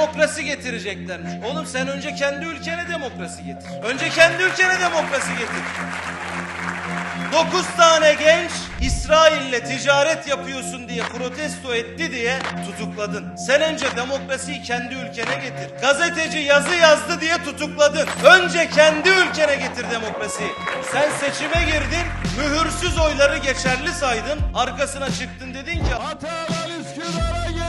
demokrasi getireceklermiş. Oğlum sen önce kendi ülkene demokrasi getir. Önce kendi ülkene demokrasi getir. 9 tane genç İsrail'le ticaret yapıyorsun diye protesto etti diye tutukladın. Sen önce demokrasiyi kendi ülkene getir. Gazeteci yazı yazdı diye tutukladın. Önce kendi ülkene getir demokrasiyi. Sen seçime girdin, mühürsüz oyları geçerli saydın. Arkasına çıktın dedin ki Hatalar Üsküdar'a.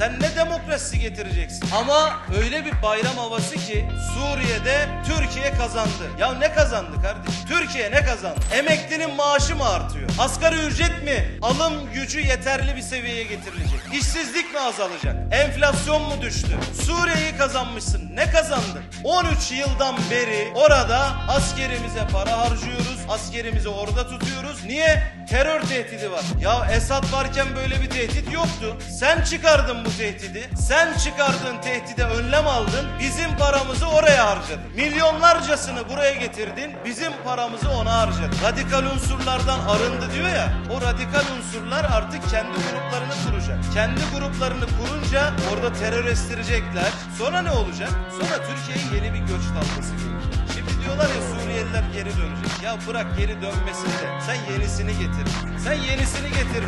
Sen ne demokrasi getireceksin? Ama öyle bir bayram havası ki Suriye'de Türkiye kazandı. Ya ne kazandı kardeşim? Türkiye ne kazandı? Emeklinin maaşı mı artıyor? Asgari ücret mi? Alım gücü yeterli bir seviyeye getirilecek? İşsizlik mi azalacak? Enflasyon mu düştü? Suriye'yi kazanmışsın. Ne kazandın? 13 yıldan beri orada askerimize para harcıyoruz. Askerimizi orada tutuyoruz. Niye? Terör tehdidi var. Ya Esad varken böyle bir tehdit yoktu. Sen çıkardın bu tehdidi. Sen çıkardığın tehdide önlem aldın. Bizim paramızı oraya harcadın. Milyonlarcasını buraya getirdin. Bizim paramızı ona harcadın. Radikal unsurlardan arındı diyor ya. O radikal unsurlar artık kendi gruplarını kuracak. Kendi gruplarını kurunca orada terör estirecekler. Sonra ne olacak? Sonra Türkiye'ye yeni bir göç dalgası gelecek. Şimdi diyorlar ya Suriyeliler geri dönecek. Ya bırak geri dönmesin de sen yenisini getir. Sen yenisini getir.